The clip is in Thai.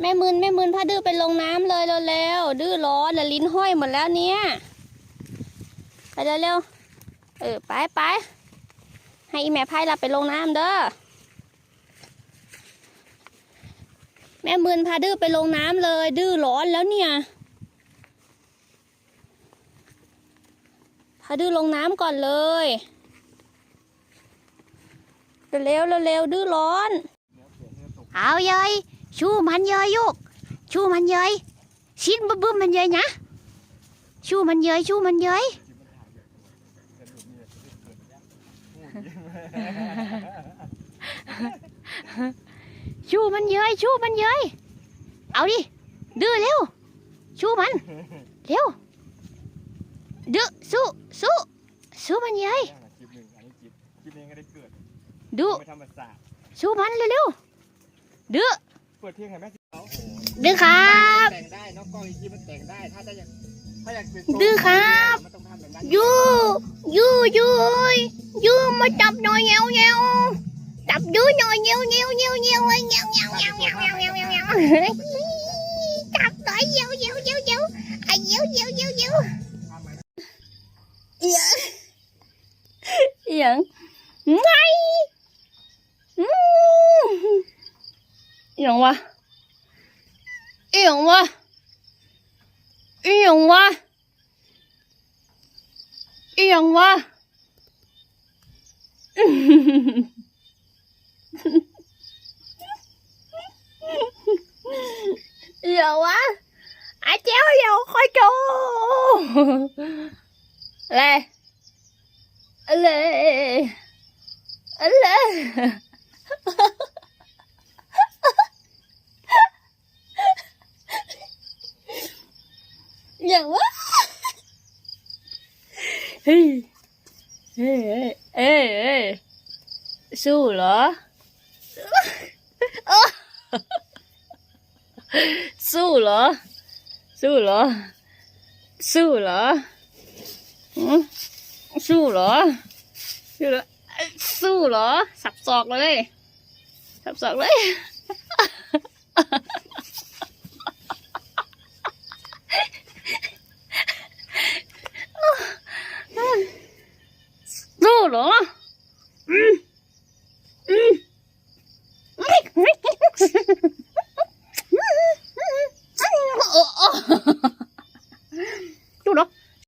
แม่มืนแม่มืนพาดื้อไปลงน้ำเลยเร็วๆดื้อร้อนแล้วลิ้นห้อยหมดแล้วเนี่ยไปเร็วๆเออไปไปให้อีแม่พายเราไปลงน้ำเด้อแม่มืนพาดื้อไปลงน้ำเลย ดื้อร้อนแล้วเนี่ยพาดื้อลงน้ำก่อนเลยเร็วๆเร็วดื้อร้อน เอาเยย ชูมันเยยลูกชูมันเยยชิ้นบึ้มบึ้มมันเยยนะชูมันเยยชูมันเยยชูมันเยยชูมันเยยเอาดิดื้อเร็วชูมันเร็วดื้อสู้สู้สู้มันเยยคลิปหนึ่งอันนี้คลิปคลิปนี้ก็ได้เกิดดูไม่ธรรมศาสตร์สู้มันเร็วๆดื้อเปิดเพลงให้แม่สิเขาดื้อครับ แต่งได้น้องกล้องอีกทีมันแต่งได้ ถ้าจะอยากถ้าอยากเป็นดื้อครับ มันต้องทำแบบนั้นยูยูยูเอ้ยยูมาจับหน่อยเงี้ยวเงี้ยวจับยูหน่อยเงี้ยวเงี้ยวเงี้ยวเงี้ยวเงี้ยวเงี้ยวเงี้ยวเงี้ยวเงี้ยวเงี้ยวเงี้ยวเงี้ยวเงี้ยจับต่อยเงี้ยวเงี้ยวเงี้ยวเงี้ยวไอะเงี้ยวเงี้ยวเงี้ยวเงี้ยวทำไหมเอียงเอียงไง 勇蛙，一勇蛙，一勇蛙，一勇蛙，嗯哼哼，勇蛙，阿娇勇快走，来，来，来。 อย่างวะเฮ้ยเฮ้เฮ้เอ้ยเอ้ยสู้เหรอ สู้เหรอ สู้เหรอ สู้เหรอหืมสู้เหรอ สู้เหรอ สู้เหรอ สับศอกเลย สับศอกเลย Ha ha ha.